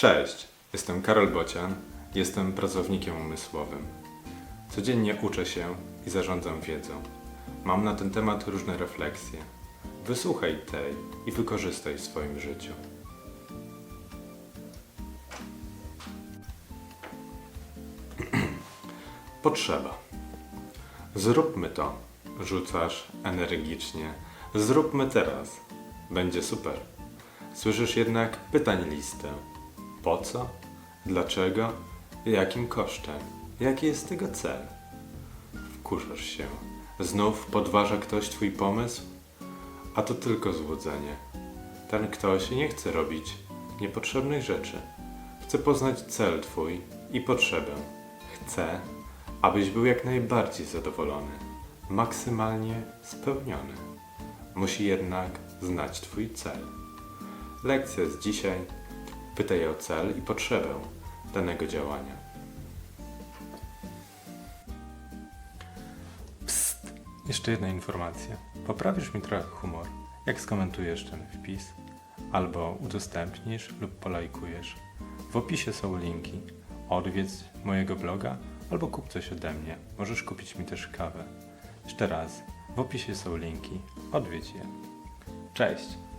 Cześć, jestem Karol Bocian, jestem pracownikiem umysłowym. Codziennie uczę się i zarządzam wiedzą. Mam na ten temat różne refleksje. Wysłuchaj tej i wykorzystaj w swoim życiu. Potrzeba. Zróbmy to. Rzucasz energicznie. Zróbmy teraz. Będzie super. Słyszysz jednak pytań listę. Po co? Dlaczego? Jakim kosztem? Jaki jest tego cel? Wkurzasz się. Znów podważa ktoś twój pomysł? A to tylko złudzenie. Ten ktoś nie chce robić niepotrzebnych rzeczy. Chce poznać cel twój i potrzebę. Chce, abyś był jak najbardziej zadowolony, maksymalnie spełniony. Musi jednak znać twój cel. Lekcja z dzisiaj pytaj o cel i potrzebę danego działania. Psst! Jeszcze jedna informacja. Poprawisz mi trochę humor, jak skomentujesz ten wpis, albo udostępnisz lub polajkujesz. W opisie są linki. Odwiedz mojego bloga albo kup coś ode mnie. Możesz kupić mi też kawę. Jeszcze raz, w opisie są linki. Odwiedź je. Cześć!